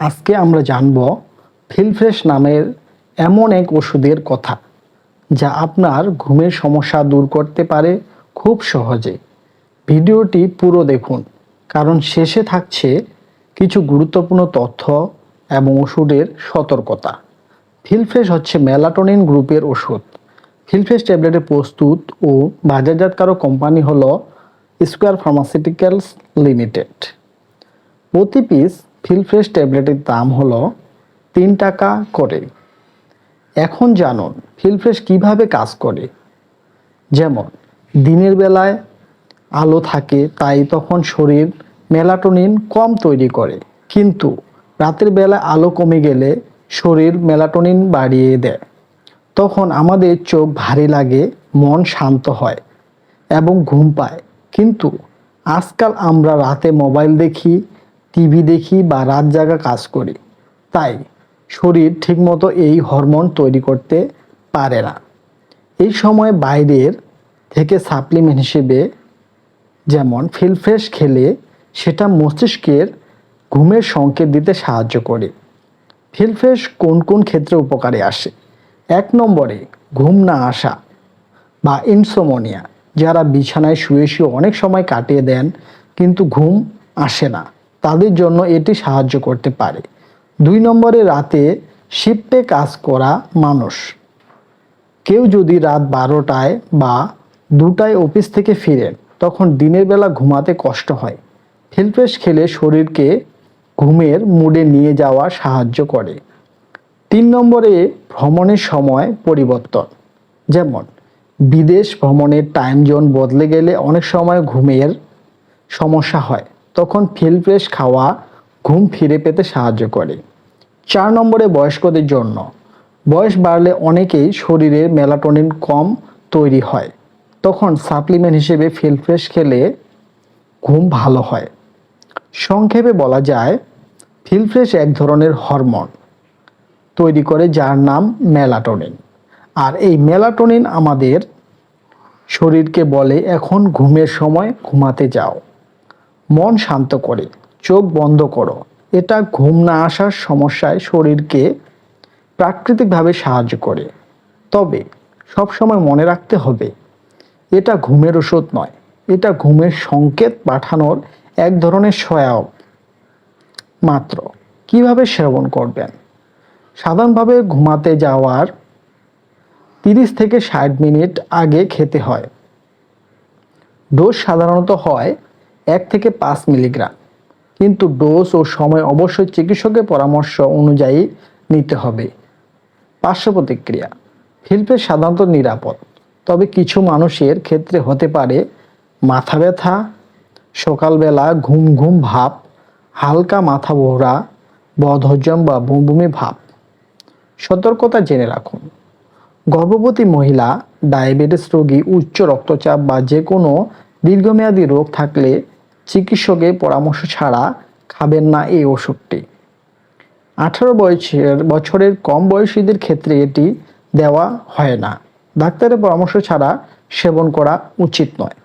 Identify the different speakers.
Speaker 1: আজকে আমরা জানব ফিলফ্রেশ নামের এমন এক ওষুধের কথা, যা আপনার ঘুমের সমস্যা দূর করতে পারে খুব সহজে। ভিডিওটি পুরো দেখুন, কারণ শেষে থাকছে কিছু গুরুত্বপূর্ণ তথ্য এবং ওষুধের সতর্কতা। ফিলফ্রেশ হচ্ছে মেলাটোনিন গ্রুপের ওষুধ। ফিলফ্রেশ ট্যাবলেটের প্রস্তুত ও বাজারজাতকারক কোম্পানি হলো স্কোয়ার ফার্মাসিউটিক্যালস লিমিটেড। প্রতি পিস ফিলফ্রেশ ট্যাবলেটের দাম হলো তিন টাকা করে। এখন জানুন ফিলফ্রেশ কীভাবে কাজ করে? যেমন, দিনের বেলায় আলো থাকে, তাই তখন শরীর মেলাটোনিন কম তৈরি করে। কিন্তু রাতের বেলায় আলো কমে গেলে শরীর মেলাটোনিন বাড়িয়ে দেয়। তখন আমাদের চোখ ভারী লাগে, মন শান্ত হয় এবং ঘুম পায়। কিন্তু আজকাল আমরা রাতে মোবাইল দেখি টিভি দেখি বা রাত জাগা কাজ করি। তাই শরীর ঠিকমতো এই হরমোন তৈরি করতে পারে না। এই সময় বাইরের থেকে সাপ্লিমেন্ট হিসেবে যেমন ফিলফ্রেশ খেলে সেটা মস্তিষ্কের ঘুমের সংকেত দিতে সাহায্য করে। ফিলফ্রেশ কোন কোন ক্ষেত্রে উপকারে আসে? এক নম্বরে ঘুম না আসা বা ইনসোমোনিয়া যারা বিছানায় শুয়ে শুয়ে অনেক সময় কাটিয়ে দেন, কিন্তু ঘুম আসে না। তাদের জন্য এটি সাহায্য করতে পারে। দুই নম্বরে, রাতে শিফটে কাজ করা মানুষ। কেউ যদি রাত বারোটায় বা দুটায় অফিস থেকে ফিরেন, তখন দিনের বেলা ঘুমাতে কষ্ট হয়। ফিলফ্রেশ খেলে শরীরকে ঘুমের মুডে নিয়ে যাওয়া সাহায্য করে। তিন নম্বরে, ভ্রমণের সময় পরিবর্তন। যেমন, বিদেশ ভ্রমণের টাইম জোন বদলে গেলে অনেক সময় ঘুমের সমস্যা হয়। তখন ফিলফ্রেশ খাওয়া ঘুম ফিরে পেতে সাহায্য করে। চার নম্বরে বয়স্কদের জন্য। বয়স বাড়লে অনেকেই শরীরে মেলাটোনিন কম তৈরি হয়। তখন সাপ্লিমেন্ট হিসেবে ফিলফ্রেশ খেলে ঘুম ভালো হয়। সংক্ষেপে বলা যায়, ফিলফ্রেশ এক ধরনের হরমোন তৈরি করে যার নাম মেলাটোনিন। আর এই মেলাটোনিন আমাদের শরীরকে বলে, এখন ঘুমের সময় ঘুমাতে যাও। মন শান্ত করে, চোখ বন্ধ করো। এটা ঘুম না আসার সমস্যায় শরীরকে প্রাকৃতিকভাবে সাহায্য করে। তবে সবসময় মনে রাখতে হবে, এটা ঘুমের ওষুধ নয়। এটা ঘুমের সংকেত পাঠানোর এক ধরনের সহায়ক মাত্র। কীভাবে সেবন করবেন? সাধারণভাবে ঘুমাতে যাওয়ার তিরিশ থেকে ষাট মিনিট আগে খেতে হয়। ডোজ সাধারণত হয় এক থেকে পাঁচ মিলিগ্রাম। কিন্তু ডোজ ও সময় অবশ্যই চিকিৎসকের পরামর্শ অনুযায়ী নিতে হবে। পার্শ্ব প্রতিক্রিয়া। ফিলফেস সাধারণত নিরাপদ। তবে কিছু মানুষের ক্ষেত্রে হতে পারে মাথা ব্যথা, সকালবেলা ঘুম ঘুম ভাব, হালকা মাথা ভোরা বদহজম বা বমি ভাব। সতর্কতা জেনে রাখুন। গর্ভবতী মহিলা, ডায়াবেটিস রোগী, উচ্চ রক্তচাপ বা যে কোনো দীর্ঘমেয়াদী রোগ থাকলে চিকিৎসকের পরামর্শ ছাড়া খাবেন না এই ওষুধটি। আঠারো বয়সের, বছরের কম বয়সীদের ক্ষেত্রে এটি দেওয়া হয় না। ডাক্তারের পরামর্শ ছাড়া সেবন করা উচিত নয়।